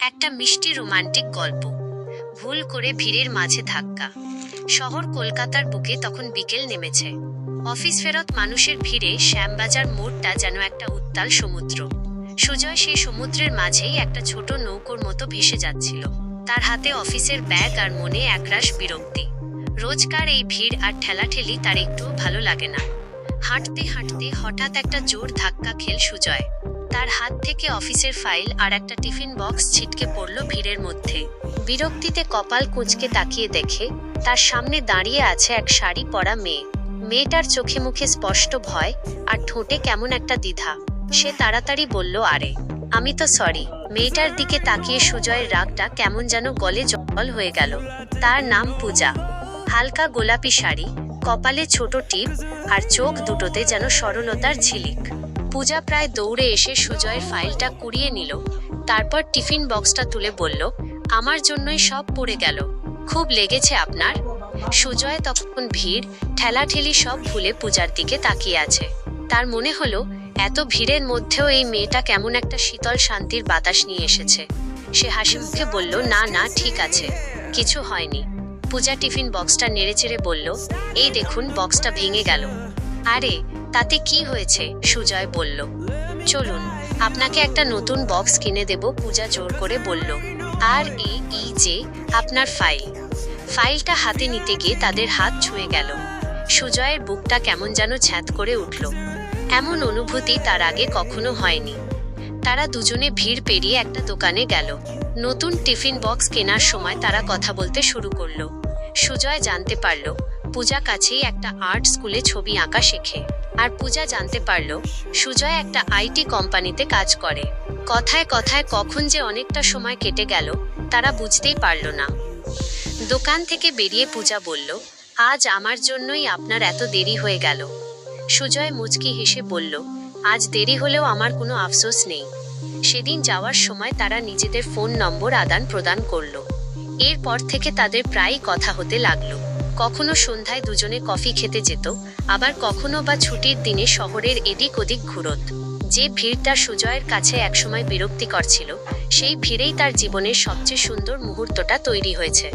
একটা মিষ্টি রোমান্টিক গল্প। ভুল করে ভিড়ের মাঝে ধাক্কা। শহর কলকাতার বুকে তখন বিকেল নেমেছে। অফিস ফেরত মানুষের ভিড়ে শ্যামবাজার মোড়টা যেন একটা উত্তাল সমুদ্র। সুজয় সেই সমুদ্রের মাঝেই একটা ছোট নৌকোর মতো ভেসে যাচ্ছিল। তার হাতে অফিসের ব্যাগ আর মনে একরাশ বিরক্তি। রোজকার এই ভিড় আর ঠেলাঠেলি তার একটুও ভালো লাগে না। হাঁটতে হাঁটতে হঠাৎ একটা জোর ধাক্কা খেল সুজয়। তার হাত থেকে অফিসের ফাইল আর একটা টিফিন বক্স ছিটকে পড়ল ভিড়ের মধ্যে। বিরক্তিতে কপাল কুঁচকে তাকিয়ে দেখে তার সামনে দাঁড়িয়ে আছে এক শাড়ি পরা মেয়ে। মেয়েটার চোখে মুখে স্পষ্ট ভয় আর ঠোঁটে কেমন একটা দ্বিধা। সে তাড়াতাড়ি বলল, আরে, আমি তো সরি মেয়েটার দিকে তাকিয়ে সুজয়ের রাগটা কেমন যেন গলে জল হয়ে গেল। তার নাম পূজা। হালকা গোলাপি শাড়ি, কপালে ছোট টিপ আর চোখ দুটোতে যেন সরলতার ঝিলিক। পূজা প্রায় দৌড়ে এসে সুজয়ের ফাইলটা কুড়িয়ে নিল। তারপর টিফিন বক্সটা তুলে বলল, আমার জন্যই সব পড়ে গেল। খুব লেগেছে আপনার? সুজয় তখন ভিড়, ঠেলাঠেলি সব ভুলে পূজার দিকে তাকিয়ে আছে। তার মনে হলো, এত ভিড়ের মধ্যেও এই মেয়েটা কেমন একটা শীতল শান্তির বাতাস নিয়ে এসেছে। সে হাসি মুখে বলল, না না, ঠিক আছে। কিছু হয়নি। পূজা টিফিন বক্সটা নেড়েচেড়ে বলল, এই দেখুন, বক্সটা ভেঙে গেল। আরে তাতে কি হয়েছে? সুজয় বলল, চলুন, আপনাকে একটা নতুন বক্স কিনে দেব, পূজা জোর করে বলল, আর এ, ই যে আপনার ফাইল ফাইলটা হাতে নিতে গিয়ে তাদের হাত ছুঁয়ে গেল। সুজয়ের বুকটা কেমন যেন ছ্যাঁত করে উঠল। এমন অনুভূতি তার আগে কখনো হয়নি। তারা দুজনে ভিড় পেরিয়ে একটা দোকানে গেল। নতুন টিফিন বক্স কেনার সময় তারা কথা বলতে শুরু করল। সুজয় জানতে পারল, পূজা কাছেই একটা আর্ট স্কুলে ছবি আঁকা শেখে। আর পূজা জানতে পারল, সুজয় একটা আইটি কোম্পানিতে কাজ করে। কথায় কথায় কখন যে অনেকটা সময় কেটে গেল, তারা বুঝতেই পারল না। দোকান থেকে বেরিয়ে পূজা বলল, আজ আমার জন্যই আপনার এত দেরি হয়ে গেল। সুজয় মুচকি হেসে বলল, আজ দেরি হলেও আমার কোনো আফসোস নেই। সেদিন যাওয়ার সময় তারা নিজেদের ফোন নম্বর আদান প্রদান করল। এরপর থেকে তাদের প্রায়ই কথা হতে লাগল। কখনো সন্ধ্যায় দুজনে কফি খেতে যেত, আবার কখনো বা ছুটির দিনে শহরের এদিক ওদিক ঘুরত। যে ভিড়টা সুজয়ের কাছে একসময় বিরক্তিকর ছিল, সেই ভিড়েই তার জীবনের সবচেয়ে সুন্দর মুহূর্তটা তৈরি হয়েছে।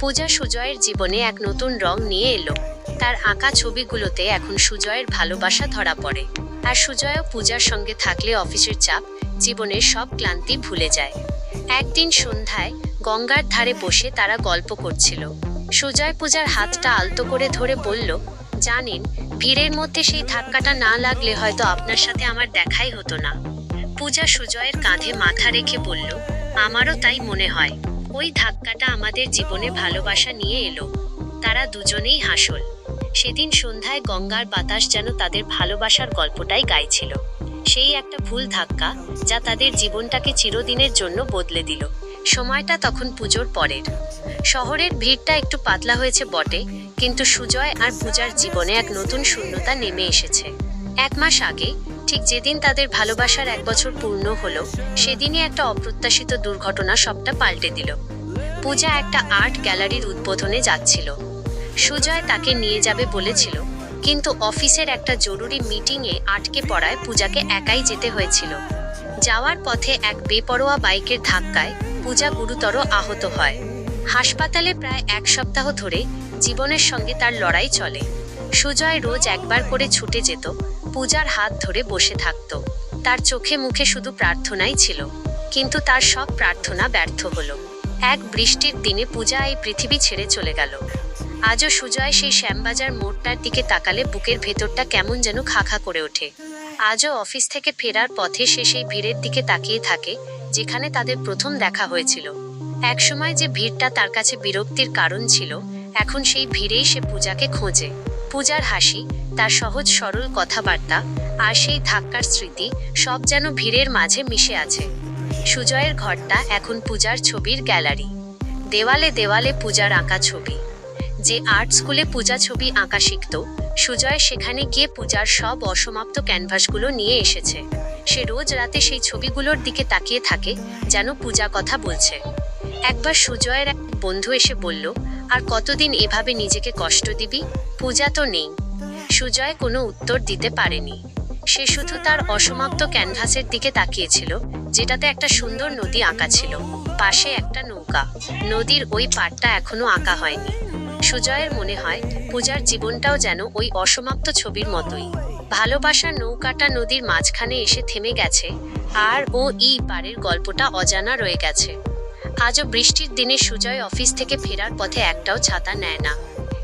পূজা সুজয়ের জীবনে এক নতুন রং নিয়ে এলো। তার আঁকা ছবিগুলোতে এখন সুজয়ের ভালোবাসা ধরা পড়ে। আর সুজয়ও পূজার সঙ্গে থাকলে অফিসের চাপ, জীবনের সব ক্লান্তি ভুলে যায়। একদিন সন্ধ্যায় গঙ্গার ধারে বসে তারা গল্প করছিল। সুজয় পূজার হাতটা আলতো করে ধরে বলল, জানেন, ভিড়ের মধ্যে সেই ধাক্কাটা না লাগলে হয়তো আপনার সাথে আমার দেখাই হতো না। পূজা সুজয়ের কাঁধে মাথা রেখে বলল, আমারও তাই মনে হয়। ওই ধাক্কাটা আমাদের জীবনে ভালোবাসা নিয়ে এলো। তারা দুজনেই হাসল। সেদিন সন্ধ্যায় গঙ্গার বাতাস যেন তাদের ভালোবাসার গল্পটাই গাইছিল। সেই একটা ভুল ধাক্কা যা তাদের জীবনটাকে চিরদিনের জন্য বদলে দিল। সময়টা তখন পুজোর পরের। শহরের ভিড়টা একটু পাতলা হয়েছে বটে, কিন্তু সুজয় আর পূজার জীবনে এক নতুন শূন্যতা নেমে এসেছে। এক মাস আগে, ঠিক যেদিন তাদের ভালোবাসার এক বছর পূর্ণ হলো, সেদিনই একটা অপ্রত্যাশিত দুর্ঘটনা সবটা পাল্টে দিল। পূজা একটা আর্ট গ্যালারির উদ্বোধনে যাচ্ছিল। সুজয় তাকে নিয়ে যাবে বলেছিল, কিন্তু অফিসের একটা জরুরি মিটিংয়ে আটকে পড়ায় পূজাকে একাই যেতে হয়েছিল। যাওয়ার পথে এক বেপরোয়া বাইকের ধাক্কায় পূজা গুরুতর আহত হয়। হাসপাতালে প্রায় এক সপ্তাহ ধরে জীবনের সঙ্গে তার লড়াই চলে। সুজয় রোজ একবার করে ছুটে যেত, পূজার হাত ধরে বসে থাকত। তার চোখে মুখে শুধু প্রার্থনাই ছিল, কিন্তু তার সব প্রার্থনা ব্যর্থ হলো। এক বৃষ্টির দিনে পূজা এই পৃথিবী ছেড়ে চলে গেল। আজও সুজয় সেই শ্যামবাজার মোড়টার দিকে তাকালে বুকের ভেতরটা কেমন যেন খাখা করে ওঠে। আজও অফিস থেকে ফেরার পথে সে সেই ভিড়ের দিকে তাকিয়ে থাকে যেখানে তাদের প্রথম দেখা হয়েছিল। একসময় যে ভিড়টা তার কাছে বিরক্তির কারণ ছিল, এখন সেই ভিড়েই সে পূজাকে খোঁজে। পূজার হাসি, তার সহজ সরল কথাবার্তা আর সেই ধাক্কার স্মৃতি সব যেন ভিড়ের মাঝে মিশে আছে। সুজয়ের ঘরটা এখন পূজার ছবির গ্যালারি। দেওয়ালে দেওয়ালে পূজার আঁকা ছবি। যে আর্ট স্কুলে পূজা ছবি আঁকা শিখত, সুজয় সেখানে গিয়ে পূজার সব অসমাপ্ত ক্যানভাসগুলো নিয়ে এসেছে। সে রোজ রাতে সেই ছবিগুলোর দিকে তাকিয়ে থাকে, যেন পূজা কথা বলছে। একবার সুজয়ের এক বন্ধু এসে বলল, আর কতদিন এভাবে নিজেকে কষ্ট দিবি? পূজা তো নেই। সুজয় কোনো উত্তর দিতে পারেনি। সে শুধু তার অসমাপ্ত ক্যানভাসের দিকে তাকিয়েছিল, যেটাতে একটা সুন্দর নদী আঁকা ছিল। পাশে একটা নৌকা। নদীর ওই পাড়টা এখনও আঁকা হয়নি। সুজয়ের মনে হয়, পূজার জীবনটাও যেন ওই অসমাপ্ত ছবির মতোই। ভালোবাসার নৌকাটা নদীর মাঝখানে এসে থেমে গেছে, আর ও ই পারের গল্পটা অজানা রয়ে গেছে। আজও বৃষ্টির দিনে সুজয় অফিস থেকে ফেরার পথে একটাও ছাতা নেয় না।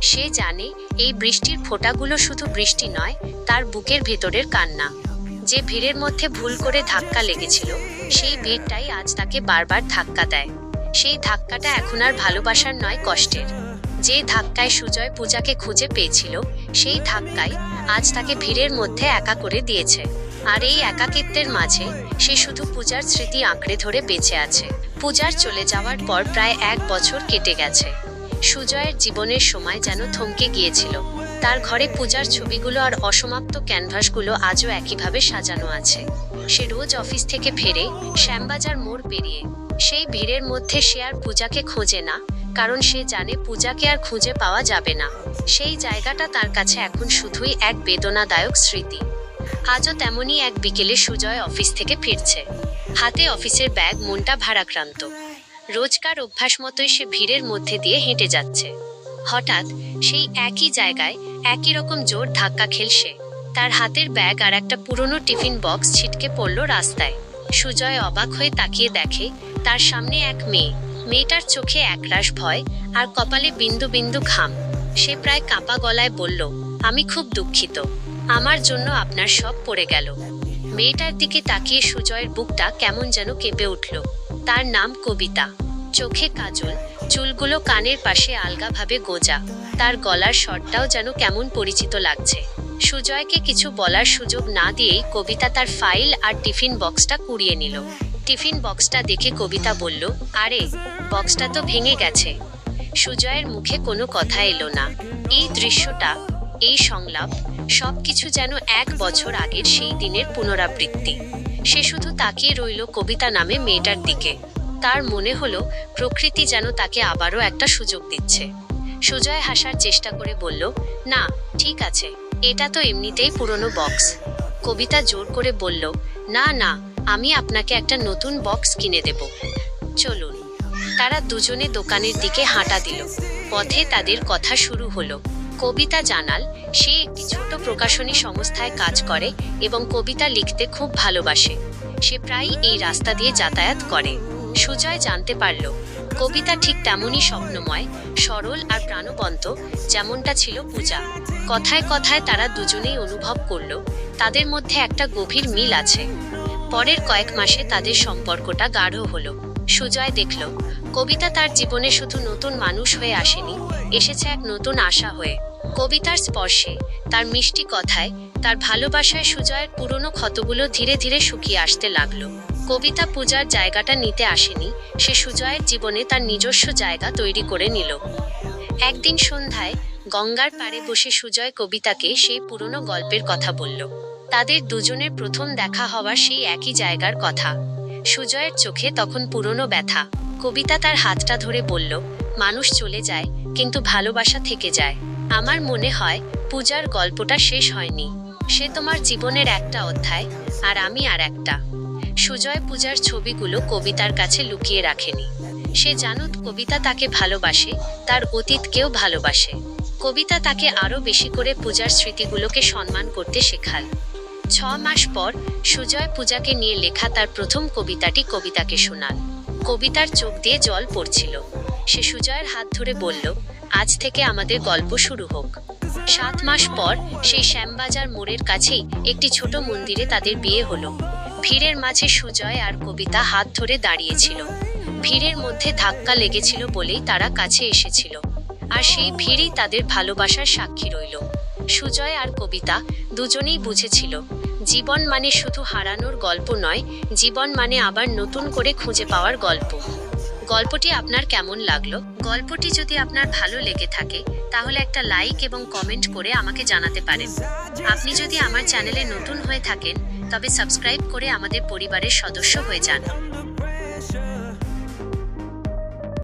সে জানে এই বৃষ্টির ফোঁটাগুলো শুধু বৃষ্টি নয়, তার বুকের ভেতরের কান্না। যে ভিড়ের মধ্যে ভুল করে ধাক্কা লেগেছিল, সেই ভিড়টাই আজ তাকে বারবার ধাক্কা দেয়। সেই ধাক্কাটা এখন আর ভালোবাসার নয়, কষ্টের। যে ধাক্কায় সুজয় পূজাকে খুঁজে পেয়েছিল, সেই ধাক্কায় আজ তাকে ভিড়ের মধ্যে একা করে দিয়েছে। আর এই একাকিত্বের মাঝে সে শুধু পূজার স্মৃতি আঁকড়ে ধরে বেঁচে আছে। পূজার চলে যাওয়ার পর প্রায় এক বছর কেটে গেছে। সুজয়ের জীবনের সময় যেন থমকে গিয়েছিল। তার ঘরে পূজার ছবিগুলো আর অসমাপ্ত ক্যানভাসগুলো আজও একইভাবে সাজানো আছে। সে রোজ অফিস থেকে ফেরে শ্যামবাজার মোড় পেরিয়ে, সেই ভিড়ের মধ্যে সে আর পূজাকে খোঁজে না কারণ সে জানে পূজাকে আর খুঁজে পাওয়া যাবে না। সেই জায়গাটা তার কাছে এখন শুধুই এক বেদনাদায়ক স্মৃতি। আজও তেমনই এক বিকেলে সুজয় অফিস থেকে ফিরছে। হাতে অফিসের ব্যাগ, মনটা ভারাক্রান্ত। রোজকার অভ্যাস মতোই সে ভিড়ের মধ্যে দিয়ে হেঁটে যাচ্ছে। হঠাৎ সেই একই জায়গায় একই রকম জোর ধাক্কা খেলছে। তার হাতের ব্যাগ আর একটা পুরনো টিফিন বক্স ছিটকে পড়ল রাস্তায়। সুজয় অবাক হয়ে তাকিয়ে দেখে তার সামনে এক মেয়ে। মেয়েটার চোখে একরাশ ভয় আর কপালে বিন্দু বিন্দু ঘাম। সে প্রায় কাঁপা গলায় বলল, আমি খুব দুঃখিত। আমার জন্য আপনার সব পড়ে গেল। মেয়েটার দিকে তাকিয়ে সুজয়ের বুকটা কেমন যেন কেঁপে উঠল। তার নাম কবিতা। চোখে কাজল। চুলগুলো কানের পাশে আলগাভাবে গোজা। তার গলার স্বরটাও যেন কেমন পরিচিত লাগছে। সুজয়কে কিছু বলার সুযোগ না দিয়েই কবিতা তার ফাইল আর টিফিন বক্সটা কুড়িয়ে নিল। টিফিন বক্সটা দেখে কবিতা বলল, আরে, বক্সটা তো ভেঙে গেছে। সুজয়ের মুখে কোনো কথা এলো না। এই দৃশ্যটা, এই সংলাপ, সবকিছু যেন এক বছর আগের সেই দিনের পুনরাবৃত্তি। সে শুধু তাকিয়ে রইল কবিতা নামে মেয়েটার দিকে। তার মনে হলো, প্রকৃতি যেন তাকে আবারও একটা সুযোগ দিচ্ছে। সুজয় হাসার চেষ্টা করে বলল, না, ঠিক আছে, এটা তো এমনিতেই পুরনো বক্স। কবিতা জোর করে বলল, না না আমি আপনাকে একটা নতুন বক্স কিনে দেব। চলুন, তারা দুজনে দোকানের দিকে হাঁটা দিল। পথে তাদের কথা শুরু হলো। কবিতা জানাল, সে একটি ছোট প্রকাশনী সংস্থায় কাজ করে এবং কবিতা লিখতে খুব ভালোবাসে। সে প্রায়ই এই রাস্তা দিয়ে যাতায়াত করে। সুজয় জানতে পারল, কবিতা ঠিক তেমনই স্বপ্নময়, সরল আর প্রাণবন্ত যেমনটা ছিল পূজা। কথায় কথায় তারা দুজনেই অনুভব করল, তাদের মধ্যে একটা গভীর মিল আছে। পরের কয়েক মাসে তাদের সম্পর্কটা গাঢ় হলো। সুজয় দেখল, কবিতা তার জীবনে শুধু নতুন মানুষ হয়ে আসেনি, এসেছে এক নতুন আশা হয়ে। কবিতার স্পর্শে, তার মিষ্টি কথায়, তার ভালোবাসায় সুজয়ের পুরনো ক্ষতগুলো ধীরে ধীরে শুকিয়ে আসতে লাগল। কবিতা পূজার জায়গাটা নিতে আসেনি, সে সুজয়ের জীবনে তার নিজস্ব জায়গা তৈরি করে নিল। একদিন সন্ধ্যায় গঙ্গার পাড়ে বসে সুজয় কবিতাকে সেই পুরনো গল্পের কথা বলল। তাদের দুজনের প্রথম দেখা হওয়ার সেই একই জায়গার কথা। সুজয়ের চোখে তখন পুরনো ব্যথা। কবিতা তার হাতটা ধরে বলল, মানুষ চলে যায়, কিন্তু ভালোবাসা থেকে যায়। আমার মনে হয়, পূজার গল্পটা শেষ হয়নি। সে তোমার জীবনের একটা অধ্যায়, আর আমি আর একটা সুজয় পূজার ছবিগুলো কবিতার কাছে লুকিয়ে রাখেনি। সে জানত কবিতা তাকে ভালোবাসে, তার অতীতকেও ভালোবাসে। কবিতা তাকে আরও বেশি করে পূজার স্মৃতিগুলোকে সম্মান করতে শেখাল। ছ মাস পর সুজয় পূজাকে নিয়ে লেখা তার প্রথম কবিতাটি কবিতাকে শোনাল। কবিতার চোখ দিয়ে জল পড়ছিল। সে সুজয়ের হাত ধরে বলল, আজ থেকে আমাদের গল্প শুরু হোক। সাত মাস পর সেই শ্যামবাজার মোড়ের কাছেই একটি ছোট মন্দিরে তাদের বিয়ে হলো। ভিড়ের মাঝে সুজয় আর কবিতা হাত ধরে দাঁড়িয়েছিল। ভিড়ের মধ্যে ধাক্কা লেগেছিল বলেই তারা কাছে এসেছিল। আর সেই ভিড়ই তাদের ভালোবাসার সাক্ষী রইল। সুজয় আর কবিতা দুজনেই বুঝেছিল, জীবন মানে শুধু হারানোর গল্প নয়, জীবন মানে আবার নতুন করে খুঁজে পাওয়ার গল্প। গল্পটি আপনার কেমন লাগল? গল্পটি যদি আপনার ভালো লেগে থাকে, তাহলে একটা লাইক এবং কমেন্ট করে আমাকে জানাতে পারেন। আপনি যদি আমার চ্যানেলে নতুন হয়ে থাকেন, তবে সাবস্ক্রাইব করে আমাদের পরিবারের সদস্য হয়ে যান।